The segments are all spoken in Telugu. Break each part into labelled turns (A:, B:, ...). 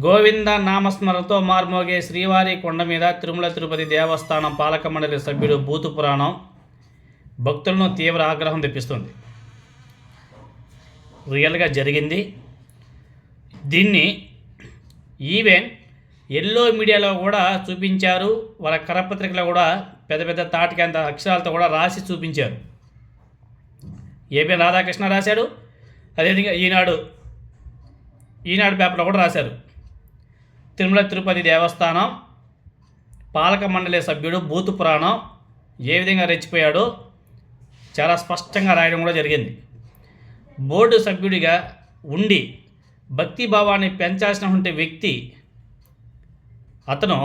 A: గోవింద నామస్మరణతో మార్మోగే శ్రీవారి కొండ మీద తిరుమల తిరుపతి దేవస్థానం పాలక మండలి సభ్యుడు భూతు పురాణం భక్తులను తీవ్ర ఆగ్రహం తెప్పిస్తుంది. రియల్గా జరిగింది. దీన్ని ఈవెన్ ఎల్లో మీడియాలో కూడా చూపించారు. వాళ్ళ కరపత్రికలో కూడా పెద్ద పెద్ద తాటికంత అక్షరాలతో కూడా రాసి చూపించారు. ఏపీ రాధాకృష్ణ రాశాడు. అదేవిధంగా ఈనాడు ఈనాడు పేపర్లో కూడా రాశారు. తిరుమల తిరుపతి దేవస్థానం పాలక మండలి సభ్యుడు బూతు పురాణం ఏ విధంగా రెచ్చిపోయాడో చాలా స్పష్టంగా రాయడం కూడా జరిగింది. బోర్డు సభ్యుడిగా ఉండి భక్తి భావాన్ని పెంచాల్సినటువంటి వ్యక్తి అతను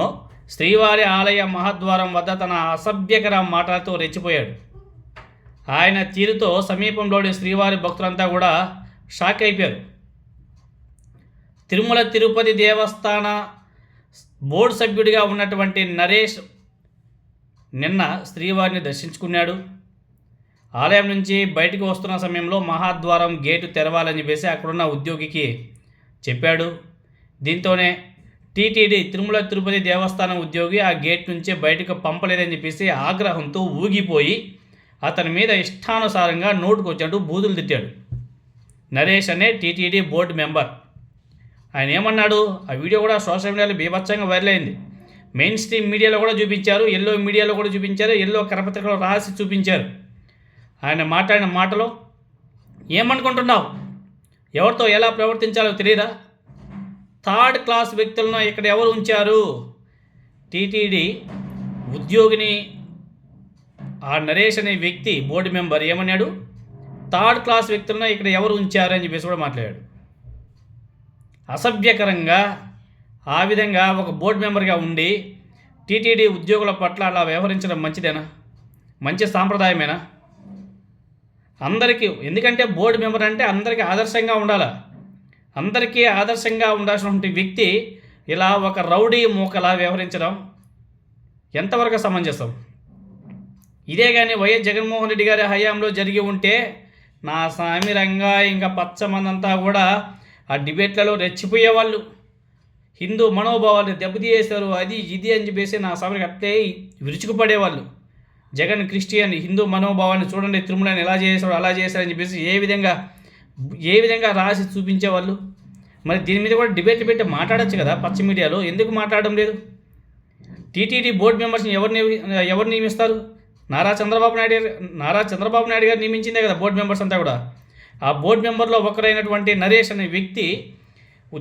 A: శ్రీవారి ఆలయ మహద్వారం వద్ద తన అసభ్యకర మాటలతో రెచ్చిపోయాడు. ఆయన తీరుతో సమీపంలోని శ్రీవారి భక్తులంతా కూడా షాక్ అయిపోయారు. తిరుమల తిరుపతి దేవస్థాన బోర్డు సభ్యుడిగా ఉన్నటువంటి నరేష్ నిన్న శ్రీవారిని దర్శించుకున్నాడు. ఆలయం నుంచి బయటకు వస్తున్న సమయంలో మహాద్వారం గేటు తెరవాలని చెప్పేసి అక్కడున్న ఉద్యోగికి చెప్పాడు. దీంతోనే టీటీడీ తిరుమల తిరుపతి దేవస్థానం ఉద్యోగి ఆ గేట్ నుంచే బయటకు పంపలేదని చెప్పేసి ఆగ్రహంతో ఊగిపోయి అతని మీద ఇష్టానుసారంగా నోటుకు వచ్చినట్టు బూతులు తిట్టాడు. నరేష్ అనే టీటీడీ బోర్డు మెంబర్. ఆయన ఏమన్నాడు? ఆ వీడియో కూడా సోషల్ మీడియాలో బీభత్సంగా వైరల్ అయింది. మెయిన్ స్ట్రీమ్ మీడియాలో కూడా చూపించారు ఎల్లో మీడియాలో కూడా చూపించారు ఎల్లో కరపత్రికలో రాసి చూపించారు. ఆయన మాట్లాడిన మాటలో ఏమనుకుంటున్నావు? ఎవరితో ఎలా ప్రవర్తించాలో తెలియదా థర్డ్ క్లాస్ వ్యక్తులను ఇక్కడ ఎవరు ఉంచారు? టీటీడీ ఉద్యోగిని ఆ నరేష్ అనే వ్యక్తి బోర్డు మెంబర్ ఏమన్నాడు? థర్డ్ క్లాస్ వ్యక్తులను ఇక్కడ ఎవరు ఉంచారు? అని చెప్పేసి కూడా మాట్లాడాడు. అసభ్యకరంగా ఆ విధంగా ఒక బోర్డు మెంబర్గా ఉండి టీటీడీ ఉద్యోగుల పట్ల అలా వ్యవహరించడం మంచిదేనా? మంచి సాంప్రదాయమేనా? అందరికీ ఎందుకంటే బోర్డు మెంబర్ అంటే అందరికీ ఆదర్శంగా ఉండాలా? అందరికీ ఆదర్శంగా ఉండాల్సినటువంటి వ్యక్తి ఇలా ఒక రౌడీ మూకలా వ్యవహరించడం ఎంతవరకు సమంజసం? ఇదే కానీ వైఎస్ జగన్మోహన్ రెడ్డి గారి హయాంలో జరిగి ఉంటే నా సామి రంగా ఇంకా పచ్చమందంతా కూడా ఆ డిబేట్లలో రెచ్చిపోయేవాళ్ళు. హిందూ మనోభావాలు దెబ్బతీయేశారు అది ఇది అని చెప్పేసి నా సభకి అట్లే విరుచుకుపడేవాళ్ళు. జగన్ క్రిస్టియన్ హిందూ మనోభావాన్ని చూడండి తిరుమలని ఎలా చేశాడు అలా చేశారని చెప్పేసి ఏ విధంగా ఏ విధంగా రాసి చూపించేవాళ్ళు? మరి దీని మీద కూడా డిబేట్ పెట్టి మాట్లాడొచ్చు కదా పచ్చ మీడియాలో ఎందుకు మాట్లాడడం లేదు? టీటీడీ బోర్డు మెంబర్స్ని ఎవరిని ఎవరు నియమిస్తారు? నారా చంద్రబాబు నాయుడు గారు నారా చంద్రబాబు నాయుడు గారు నియమించిందే కదా బోర్డు మెంబర్స్ అంతా కూడా. ఆ బోర్డు మెంబర్లో ఒకరైనటువంటి నరేష్ అనే వ్యక్తి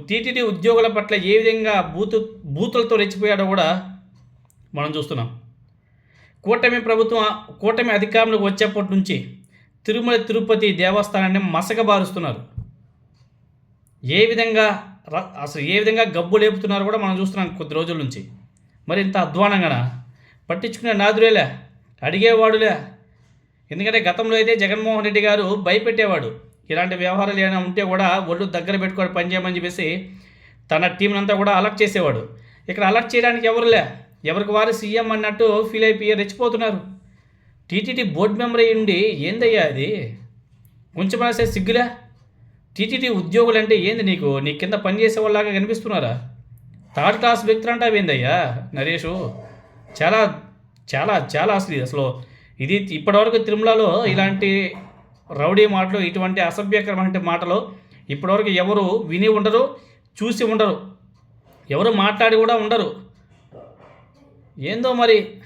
A: టీటీడీ ఉద్యోగుల పట్ల ఏ విధంగా బూతు బూతులతో రెచ్చిపోయాడో కూడా మనం చూస్తున్నాం. కూటమి ప్రభుత్వం కూటమి అధికారంలోకి వచ్చేప్పటి నుంచి తిరుమల తిరుపతి దేవస్థానాన్ని మసకబారుస్తున్నారు ఏ విధంగా ర- అసలు ఏ విధంగా గబ్బు లేపుతున్నారో కూడా మనం చూస్తున్నాం కొద్ది రోజుల నుంచి. మరి ఇంత అధ్వానంగానా? పట్టించుకునే నాదురేలే అడిగేవాడులే. ఎందుకంటే గతంలో అయితే జగన్మోహన్ రెడ్డి గారు భయపెట్టేవాడు. ఇలాంటి వ్యవహారాలు ఏమైనా ఉంటే కూడా ఒళ్ళు దగ్గర పెట్టుకొని పనిచేయమని చెప్పేసి తన టీంనంతా కూడా అలర్ట్ చేసేవాడు. ఇక్కడ అలర్ట్ చేయడానికి ఎవరులే ఎవరికి వారు సీఎం అన్నట్టు ఫీల్ అయిపోయి రెచ్చిపోతున్నారు. టీటీడీ బోర్డు మెంబర్ అయ్యి ఉండి ఏందయ్యా అది కొంచెం సరే సిగ్గులే? టీటీడీ ఉద్యోగులు అంటే ఏంది నీకు? నీ కింద పనిచేసే వాళ్ళలాగా కనిపిస్తున్నారా? థర్డ్ క్లాస్ వ్యక్తులు అంటే ఏందయ్యా నరేషు? చాలా చాలా చాలా అసలు అసలు ఇది ఇప్పటివరకు తిరుమలలో ఇలాంటి రౌడీ మాటలు ఇటువంటి అసభ్యకరమైన మాటలు ఇప్పటివరకు ఎవరు విని ఉండరు చూసి ఉండరు. ఎవరు మాట్లాడి కూడా ఉండరు. ఏందో మరి?